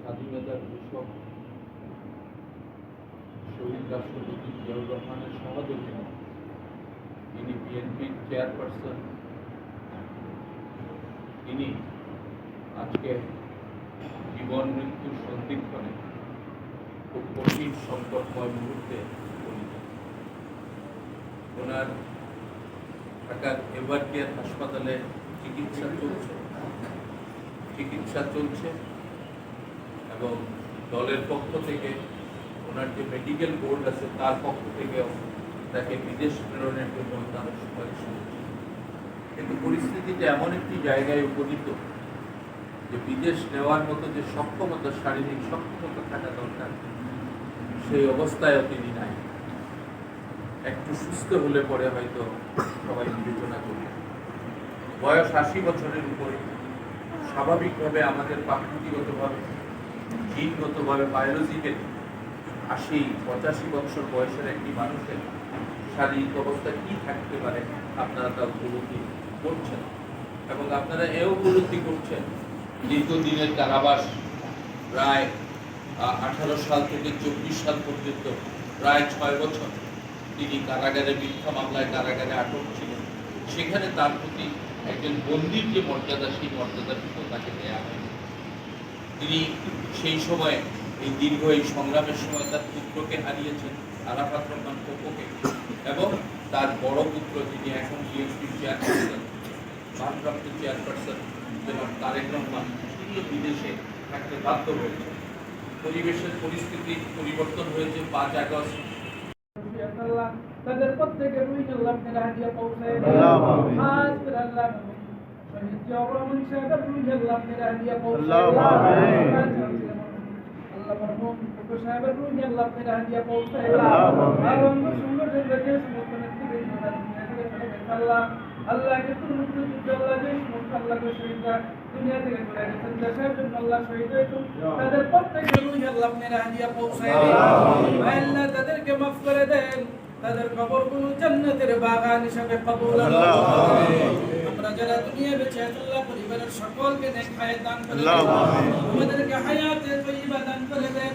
স্বাধীনতার ঘোষক শহীদ রাষ্ট্রপতি জিয়াউর রহমানের সহযোগী তিনি বিএনপির চেয়ারপারসন তিনি আজকে জীবন মৃত্যুর সন্ধিক্ষণে খুব কঠিন সংকটময় মুহূর্তে ওনার ঢাকার এভার কেয়ার হাসপাতালে চিকিৎসা চলছে? চিকিৎসা চলছে এবং দলের পক্ষ থেকে ওনার যে মেডিকেল বোর্ড আছে, তার পক্ষ থেকেও তাকে বিদেশ প্রেরণের জন্য তারা সুপারিশ করেছে। কিন্তু পরিস্থিতিটা এমন একটি জায়গায় উপনীত যে বিদেশ নেওয়ার মতো যে সক্ষমতা, শারীরিক সক্ষমতা থাকা দরকার, সেই অবস্থায়ও তিনি নাই। একটু সুস্থ হলে পরে হয়তো সবাই বিবেচনা করবে। বয়স আশি বছরের উপরে। স্বাভাবিকভাবে আমাদের প্রাকৃতিগতভাবে, জিনগতভাবে বায়োলজিক্যালি আশি, পঁচাশি বছর বয়সের একটি মানুষের শারীরিক অবস্থা কি থাকতে পারে, আপনারা তা উপলব্ধি করছেন? এবং আপনারা এও উপলব্ধি করছেন, দীর্ঘদিনের কারাবাস প্রায় আঠারো সাল থেকে চব্বিশ সাল পর্যন্ত, প্রায় ছয় বছর। তিনি কারাগারে, মিথ্যা মামলায় কারাগারে আটক ছিলেন। সেখানে তার প্রতি একজন বন্দির যে মর্যাদা, সেই মর্যাদাটুকু তাকে দেয়া হয় তিনি সেই সময় এই দীর্ঘ এই সংগ্রামের সময় তার পুত্রকে হারিয়েছেন, আরাফাত রহমান কোকোকে এবং তার বড় পুত্র যিনি এখন বিএনপির চেয়ারপারসন ভারপ্রাপ্ত চেয়ারপারসন জনাব তারেক রহমান তিনিও বিদেশে থাকতে বাধ্য হয়েছে পরিবেশের পরিস্থিতি পরিবর্তন হয়েছে পাঁচ আগস্ট আল্লাহ তাদের প্রত্যেকের রুই আল্লাহ আপনারা হাদিয়া পৌঁছায়। খাস করে আল্লাহ শহীদ জিয়াউর সাহেবের রুই আল্লাহ হাদিয়া পৌঁছায় আল্লাহ মরহুম ফুকু সাহেবের রুই আল্লাহ আপনারা হাদিয়া পৌঁছায়। আর অন্য সংগঠন রয়েছে সমস্ত নেতৃবৃন্দ আল্লাহ আল্লাহ কিন্তু মৃত্যু যুদ্ধ আল্লাহ যে সমস্ত আল্লাহ শহীদরা দুনিয়া থেকে চলে গেছেন। দেশের জন্য আল্লাহ শহীদ হয়েছেন। তাদের প্রত্যেকের রুই আল্লাহ আপনারা হাদিয়া পৌঁছায় আল্লাহ তাদেরকে মাফ করে দেন। তাদের কবরগুলো জান্নাতের বাগান হিসাবে কবুল আমরা যারা দুনিয়া বেঁচে আল্লাহ পরিবারের সকলকে নেক হায়াত দান করে দেন। আল্লাহ আমাদেরকে হায়াতে তৈয়বা দান করে দেন।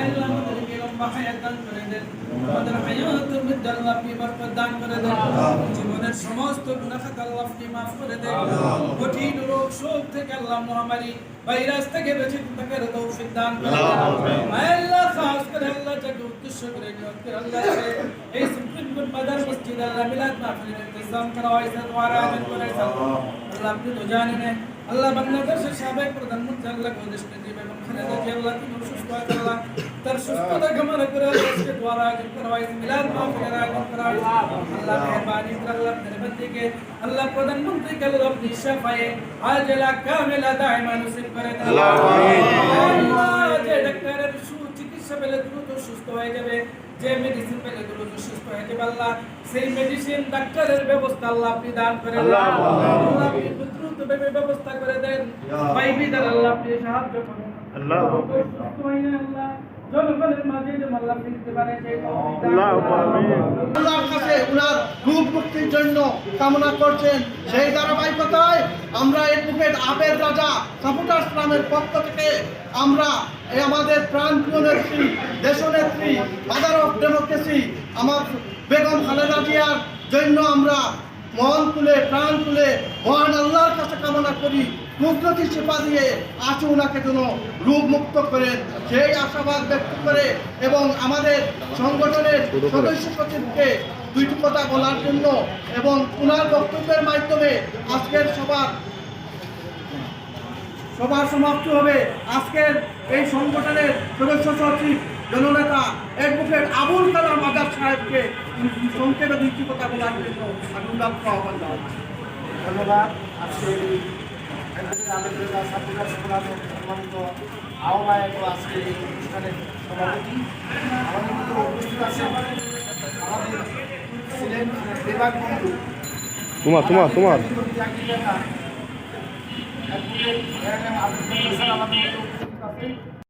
আল্লাহ আমাদেরকে লম্বা হায়াত দান করে দেন। আমাদের হায়াতের মধ্যে আল্লাহ আপনি বরকত দান করে দেন। জীবনের সমস্ত গুনাহ খাতা আল্লাহ আপনি মাফ করে দেন। কঠিন রোগ শোক থেকে আল্লাহ মহামারী ভাইরাস থেকে বেঁচে থাকার তৌফিক দান করে দেন আল্লাহ খাস করে আল্লাহ যাকে উদ্দেশ্য করে নিয়ত করে আল্লাহ এই সুপ্রিম কোর্ট মাদার মসজিদ আল্লাহ মিলাদ মাহফিলের ইন্তজাম করা হয়েছে তোমার আয়োজন করেছে আল্লাহ আপনি তো জানেন আল্লাহ বাংলাদেশের সাবেক প্রধানমন্ত্রী আল্লাহ কোদেশ নজিব এবং খালেদা জিয়া আল্লাহ তিনি সুস্থ আছে আল্লাহ তার সুস্থতা কামনা করে আজকে দোয়ার আয়োজন করা হয়েছে মিলাদ মাহফিলের আয়োজন করা হয়েছে আল্লাহ মেহরবানি করে আল্লাহ আপনার বন্দিকে আল্লাহ প্রধানমন্ত্রী কে আল্লাহ আপনি শাফায়ে আজলা কামিলা দাইমা নসিব করে আল্লাহ আমিন। আল্লাহ যে ডাক্তারের সুচিকিৎসা পেলে দ্রুত সুস্থ হয়ে যাবে যে মেডিসিন পেলে দ্রুত সুস্থ হয়ে যাবে আল্লাহ সেই মেডিসিন ডাক্তারের ব্যবস্থা আল্লাহ আপনি দান করেন আল্লাহ আপনি দ্রুত ব্যবস্থা করে দেন। ভাই বিদার আল্লাহ আপনি সাহায্য করেন। আল্লাহ জনগণের মাঝে যে আল্লাহ ফিরতে পারে আল্লাহ করুন। আমিন। আল্লাহর কাছে উনার রূপ মুক্তির জন্য কামনা করছেন। সেই ধারাবাহিকতায় আমরা এডভোকেট আবেদ রাজা সাপোর্টার্স নামের পক্ষ থেকে আমরা আমাদের প্রাণপ্রিয় নেত্রী, দেশনেত্রী মাদার অফ ডেমোক্রেসি আমার বেগম খালেদা জিয়ার জন্য আমরা মন তুলে প্রাণ তুলে মহান আল্লাহর কাছে কামনা করি, কুদরতি সেবা দিয়ে আচু ওনাকে যেন রূপ মুক্ত করেন। সেই আশাবাদ ব্যক্ত করে এবং আমাদের সংগঠনের সদস্য সচিবকে দুইটি কথা বলার জন্য এবং ওনার বক্তব্যের মাধ্যমে আজকের সবার সভার সমাপ্তি হবে। আজকের এই সংগঠনের সদস্য সচিব, জননেতা অ্যাডভোকেট আবুল কালাম আজাদ সাহেবকে সংক্ষেপে দুইটি কথা বলার জন্য আমি উল্লাখ আহ্বান ধন্যবাদ। আজকে সম্মানিত আহ্বায়ক আজকে এই অনুষ্ঠানের সভাপতি। আমাদের উপস্থিত আছেন আমাদের তোমার তোমার তোমার। আমাদের